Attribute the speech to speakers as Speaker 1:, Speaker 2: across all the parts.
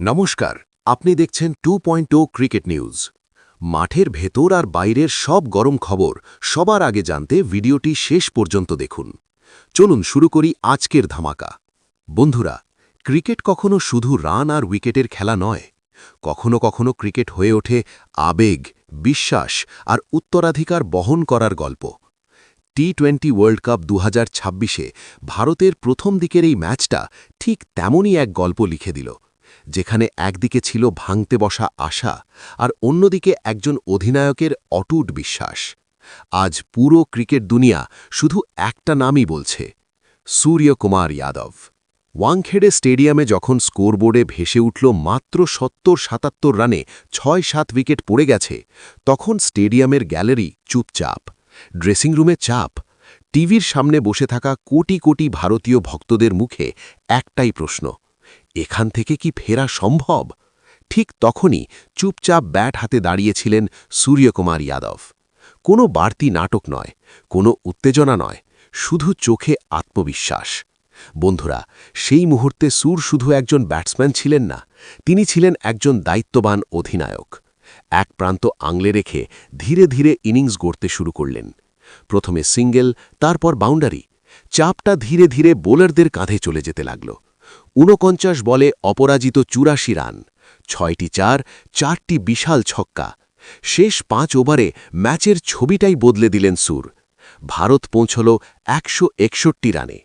Speaker 1: নমস্কার, আপনি দেখছেন টু পয়েন্ট ক্রিকেট নিউজ। মাঠের ভেতর আর বাইরের সব গরম খবর সবার আগে জানতে ভিডিওটি শেষ পর্যন্ত দেখুন। চলুন শুরু করি আজকের ধামাকা। বন্ধুরা, ক্রিকেট কখনো শুধু রান আর উইকেটের খেলা নয়। কখনো কখনো ক্রিকেট হয়ে ওঠে আবেগ, বিশ্বাস আর উত্তরাধিকার বহন করার গল্প। টি টোয়েন্টি ওয়ার্ল্ড কাপ দু ছাব্বিশে ভারতের প্রথম দিকের এই ম্যাচটা ঠিক তেমনই এক গল্প লিখে দিল। যেখানে একদিকে ছিল ভাঙতে বসা আশা আর অন্যদিকে একজন অধিনায়কের অটুট বিশ্বাস। আজ পুরো ক্রিকেট দুনিয়া শুধু একটা নামই বলছে, সূর্যকুমার যাদব। ওয়াংখেড়ে স্টেডিয়ামে যখন স্কোরবোর্ডে ভেসে উঠল মাত্র সত্তর সাতাত্তর রানে ছয় সাত উইকেট পড়ে গেছে, তখন স্টেডিয়ামের গ্যালারি চুপচাপ, ড্রেসিং রুমে চাপ, টিভির সামনে বসে থাকা কোটি কোটি ভারতীয় ভক্তদের মুখে একটাই প্রশ্ন এখান থেকে কি ফেরা সম্ভব? ঠিক তখনই চুপচাপ ব্যাট হাতে দাঁড়িয়েছিলেন সূর্যকুমার যাদব। কোনো বাড়তি নাটক নয়, কোনো উত্তেজনা নয়, শুধু চোখে আত্মবিশ্বাস। বন্ধুরা, সেই মুহূর্তে সুর শুধু একজন ব্যাটসম্যান ছিলেন না, তিনি ছিলেন একজন দায়িত্ববান অধিনায়ক। এক প্রান্ত আংলে রেখে ধীরে ধীরে ইনিংস গড়তে শুরু করলেন। প্রথমে সিঙ্গেল, তারপর বাউন্ডারি। চাপটা ধীরে ধীরে বোলারদের কাঁধে চলে যেতে লাগল। ঊনপঞ্চাশ বলে অপরাজিত চুরাশি রান, ছয়টি চার, চারটি বিশাল ছক্কা। শেষ পাঁচ ওভারে ম্যাচের ছবিটাই বদলে দিলেন সুর। ভারত পৌঁছল একশো একষট্টি রানে,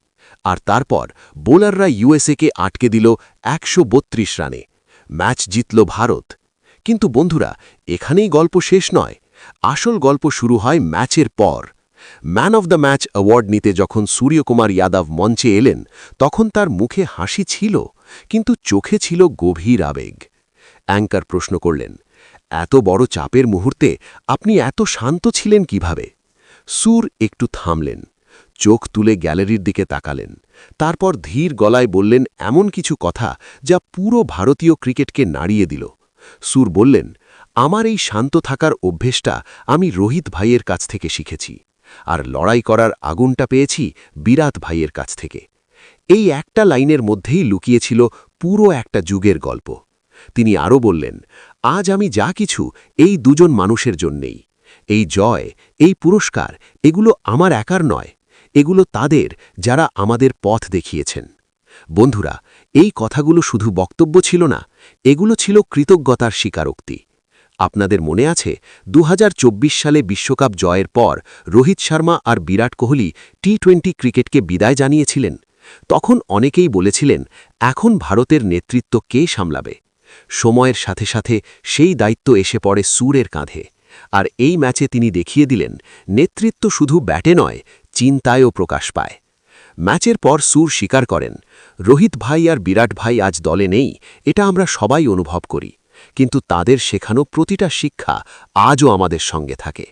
Speaker 1: আর তারপর বোলাররা ইউএসএকে আটকে দিল একশো বত্রিশ রানে। ম্যাচ জিতল ভারত। কিন্তু বন্ধুরা, এখানেই গল্প শেষ নয়। আসল গল্প শুরু হয় ম্যাচের পর। Man of the match award নিতে যখন সূর্যকুমার যাদব মঞ্চে এলেন, তখন তার মুখে হাসি ছিল, কিন্তু চোখে ছিল গভীর আবেগ। অ্যাঙ্কার প্রশ্ন করলেন, এত বড় চাপের মুহূর্তে আপনি এত শান্ত ছিলেন কীভাবে? সুর একটু থামলেন, চোখ তুলে গ্যালারির দিকে তাকালেন, তারপর ধীর গলায় বললেন এমন কিছু কথা যা পুরো ভারতীয় ক্রিকেটকে নাড়িয়ে দিল। সুর বললেন, আমার এই শান্ত থাকার অভ্যেসটা আমি রোহিত ভাইয়ের কাছ থেকে শিখেছি। আর লড়াই করার আগুনটা পেয়েছি বিরাট ভাইয়ের কাছ থেকে। এই একটা লাইনের মধ্যেই লুকিয়েছিল পুরো একটা যুগের গল্প। তিনি আরও বললেন, আজ আমি যা কিছু এই দুজন মানুষের জন্যেই। এই জয়, এই পুরস্কার, এগুলো আমার একার নয়, এগুলো তাদের যারা আমাদের পথ দেখিয়েছেন। বন্ধুরা, এই কথাগুলো শুধু বক্তব্য ছিল না, এগুলো ছিল কৃতজ্ঞতার স্বীকারোক্তি। আপনাদের মনে আছে? দু হাজার চব্বিশ সালে বিশ্বকাপ জয়ের পর রোহিত শর্মা আর বিরাট কোহলি টি টোয়েন্টি ক্রিকেটকে বিদায় জানিয়েছিলেন। তখন অনেকেই বলেছিলেন, এখন ভারতের নেতৃত্ব কে সামলাবে? সময়ের সাথে সাথে সেই দায়িত্ব এসে পড়ে সুরের কাঁধে। আর এই ম্যাচে তিনি দেখিয়ে দিলেন, নেতৃত্ব শুধু ব্যাটে নয়, চিন্তায়ও প্রকাশ পায়। ম্যাচের পর সুর স্বীকার করেন, রোহিত ভাই আর বিরাট ভাই আজ দলে নেই, এটা আমরা সবাই অনুভব করি। কিন্তু তাদের শেখানো প্রতিটা শিক্ষা আজও আমাদের সঙ্গে থাকে।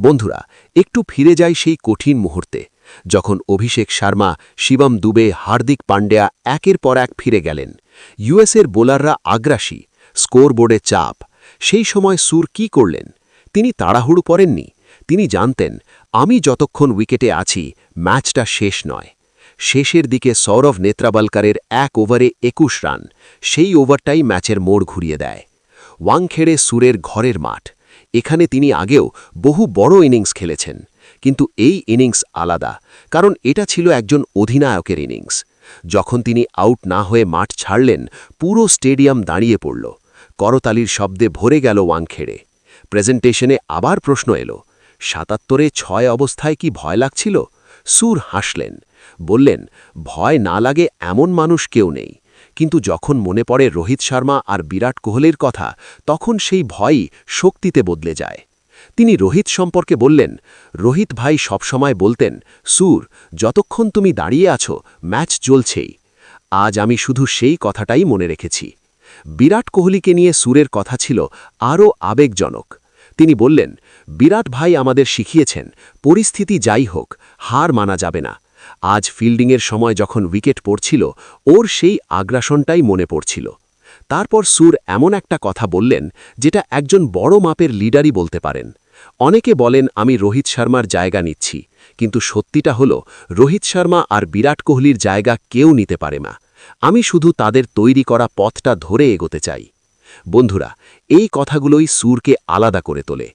Speaker 1: বন্ধুরা, একটু ফিরে যাই সেই কঠিন মুহূর্তে, যখন অভিষেক শর্মা, শিবম দুবে, হার্দিক পান্ডেয়া একের পর এক ফিরে গেলেন। ইউএসের বোলাররা আগ্রাসী, স্কোরবোর্ডে চাপ। সেই সময় সুর কি করলেন? তিনি তাড়াহুড়ো পড়েননি। তিনি জানতেন, আমি যতক্ষণ উইকেটে আছি, ম্যাচটা শেষ নয়। শেষের দিকে সৌরভ নেত্রাবালকারের এক ওভারে একুশ রান, সেই ওভারটাই ম্যাচের মোড় ঘুরিয়ে দেয়। ওয়াংখেড়ে সুরের ঘরের মাঠ। এখানে তিনি আগেও বহু বড় ইনিংস খেলেছেন, কিন্তু এই ইনিংস আলাদা, কারণ এটা ছিল একজন অধিনায়কের ইনিংস। যখন তিনি আউট না হয়ে মাঠ ছাড়লেন, পুরো স্টেডিয়াম দাঁড়িয়ে পড়ল। করতালির শব্দে ভরে গেল ওয়াংখেড়ে। প্রেজেন্টেশনে আবার প্রশ্ন এলো, সাতাত্তরে ছয় অবস্থায় কি ভয় লাগছিল? সুর হাসলেন, বললেন, ভয় না লাগে এমন মানুষ কেউ নেই। কিন্তু যখন মনে পড়ে রোহিত শর্মা আর বিরাট কোহলির কথা, তখন সেই ভয়ই শক্তিতে বদলে যায়। তিনি রোহিত সম্পর্কে বললেন, রোহিত ভাই সবসময় বলতেন, সুর, যতক্ষণ তুমি দাঁড়িয়ে আছো, ম্যাচ চলছেই। আজ আমি শুধু সেই কথাটাই মনে রেখেছি। বিরাট কোহলিকে নিয়ে সুরের কথা ছিল আরও আবেগজনক। তিনি বললেন, বিরাট ভাই আমাদের শিখিয়েছেন, পরিস্থিতি যাই হোক, হার মানা যাবে না। আজ ফিল্ডিংয়ের সময় যখন উইকেট পড়ছিল, ওর সেই আগ্রাসনটাই মনে পড়ছিল। তারপর সুর এমন একটা কথা বললেন, যেটা একজন বড় মাপের লিডারই বলতে পারেন। অনেকে বলেন, আমি রোহিত শর্মার জায়গা নিচ্ছি। কিন্তু সত্যিটা হল, রোহিত শর্মা আর বিরাট কোহলির জায়গা কেউ নিতে পারে না। আমি শুধু তাদের তৈরি করা পথটা ধরে এগোতে চাই। বন্ধুরা, এই কথাগুলোই সুরকে আলাদা করে তোলে।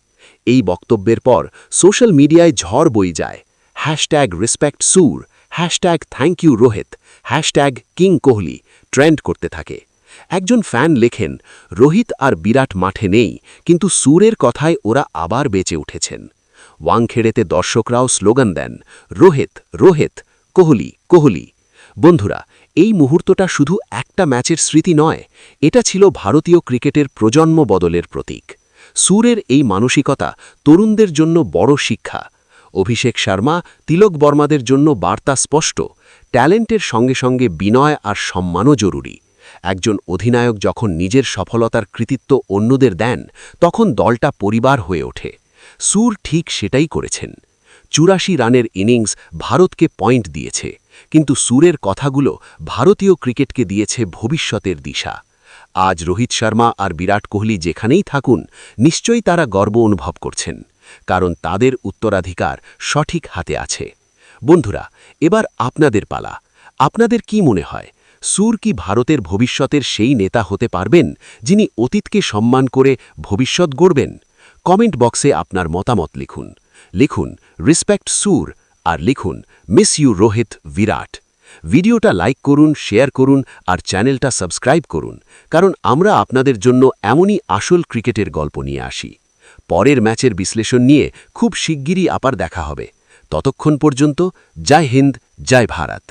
Speaker 1: এই বক্তব্যের পর সোশ্যাল মিডিয়ায় ঝড় বই যায়। হ্যাশট্যাগ রেসপেক্ট সুর। Hashtag thank you Rohit, hashtag king Kohli, trend করতে থাকে। একজন ফ্যান লেখেন, রোহিত আর বিরাট মাঠে নেই, কিন্তু সুরের কথায় ওরা আবার বেঁচে উঠেছেন। ওয়াংখেড়েতে দর্শকরাও স্লোগান দেন, রোহিত রোহিত, কোহলি কোহলি। বন্ধুরা, এই মুহূর্তটা শুধু একটা ম্যাচের স্মৃতি নয়, এটা ছিল ভারতীয় ক্রিকেটের প্রজন্ম বদলের প্রতীক। সুরের এই মানসিকতা তরুণদের জন্য বড় শিক্ষা অভিষেক শর্মা, তিলক বর্মাদের জন্য বার্তা স্পষ্ট, ট্যালেন্টের সঙ্গে সঙ্গে বিনয় আর সম্মানও জরুরি। একজন অধিনায়ক যখন নিজের সফলতার কৃতিত্ব অন্যদের দেন, তখন দলটা পরিবার হয়ে ওঠে। সুর ঠিক সেটাই করেছেন। চুরাশি রানের ইনিংস ভারতকে পয়েন্ট দিয়েছে, কিন্তু সুরের কথাগুলো ভারতীয় ক্রিকেটকে দিয়েছে ভবিষ্যতের দিশা। আজ রোহিত শর্মা আর বিরাট কোহলি যেখানেই থাকুন, নিশ্চয়ই তারা গর্ব অনুভব করছেন। কারণ তাদের উত্তরাধিকার সঠিক হাতে আছে। বন্ধুরা, এবার আপনাদের পালা। আপনাদের কি মনে হয়, সুর কি ভারতের ভবিষ্যতের সেই নেতা হতে পারবেন যিনি অতীতকে সম্মান করে ভবিষ্যৎ গড়বেন? কমেন্ট বক্সে আপনার মতামত লিখুন। লিখুন, রেসপেক্ট সুর আর লিখুন, মিস ইউ রোহিত বিরাট ভিডিওটা লাইক করুন, শেয়ার করুন আর চ্যানেলটা সাবস্ক্রাইব করুন, কারণ আমরা আপনাদের জন্য এমনই আসল ক্রিকেটের গল্প নিয়ে আসি। পরের ম্যাচের বিশ্লেষণ নিয়ে খুব শিগগিরই আবার দেখা হবে। ততক্ষণ পর্যন্ত, জয় হিন্দ, জয় ভারত।